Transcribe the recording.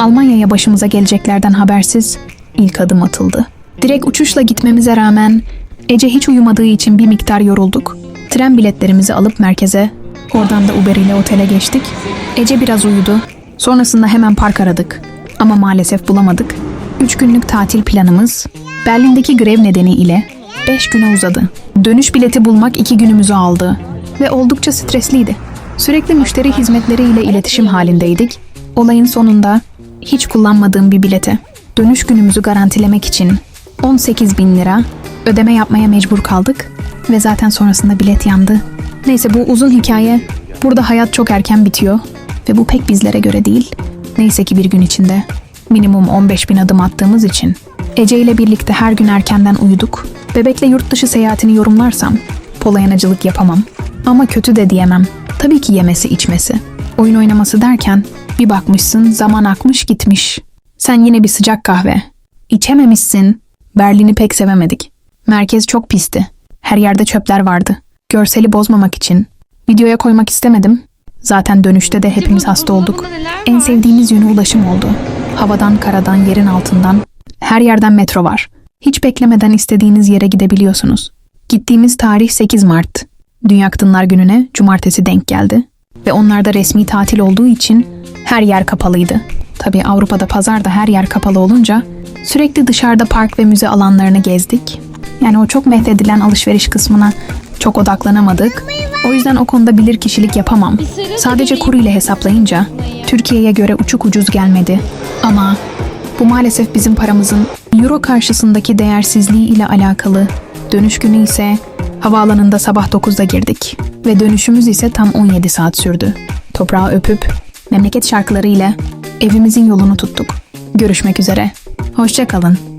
Almanya'ya başımıza geleceklerden habersiz ilk adım atıldı. Direkt uçuşla gitmemize rağmen Ece hiç uyumadığı için bir miktar yorulduk. Tren biletlerimizi alıp merkeze, oradan da Uber ile otele geçtik. Ece biraz uyudu. Sonrasında hemen park aradık. Ama maalesef bulamadık. Üç günlük tatil planımız Berlin'deki grev nedeniyle 5 güne uzadı. Dönüş bileti bulmak iki günümüzü aldı ve oldukça stresliydi. Sürekli müşteri hizmetleriyle iletişim halindeydik. Olayın sonunda hiç kullanmadığım bir bilete dönüş günümüzü garantilemek için 18 bin lira ödeme yapmaya mecbur kaldık ve zaten sonrasında bilet yandı. Neyse bu uzun hikaye. Burada hayat çok erken bitiyor ve bu pek bizlere göre değil. Neyse ki bir gün içinde minimum 15 bin adım attığımız için Ece ile birlikte her gün erkenden uyuduk. Bebekle yurt dışı seyahatini yorumlarsam polayanacılık yapamam. Ama kötü de diyemem. Tabii ki yemesi içmesi. Oyun oynaması derken bir bakmışsın zaman akmış gitmiş. Sen yine bir sıcak kahve. İçememişsin. Berlin'i pek sevemedik. Merkez çok pisti. Her yerde çöpler vardı. Görseli bozmamak için. Videoya koymak istemedim. Zaten dönüşte de hepimiz hasta olduk. En sevdiğimiz yönü ulaşım oldu. Havadan, karadan, yerin altından. Her yerden metro var. Hiç beklemeden istediğiniz yere gidebiliyorsunuz. Gittiğimiz tarih 8 Mart. Dünya Kadınlar Günü'ne cumartesi denk geldi. Ve onlarda resmi tatil olduğu için her yer kapalıydı. Tabii Avrupa'da pazarda her yer kapalı olunca sürekli dışarıda park ve müze alanlarını gezdik. Yani o çok methedilen alışveriş kısmına çok odaklanamadık. O yüzden o konuda bilir kişilik yapamam. Sadece kuru ile hesaplayınca Türkiye'ye göre uçuk ucuz gelmedi. Ama bu maalesef bizim paramızın euro karşısındaki değersizliği ile alakalı. Dönüş günü ise havaalanında sabah 9'da girdik ve dönüşümüz ise tam 17 saat sürdü. Toprağı öpüp memleket şarkılarıyla evimizin yolunu tuttuk. Görüşmek üzere. Hoşça kalın.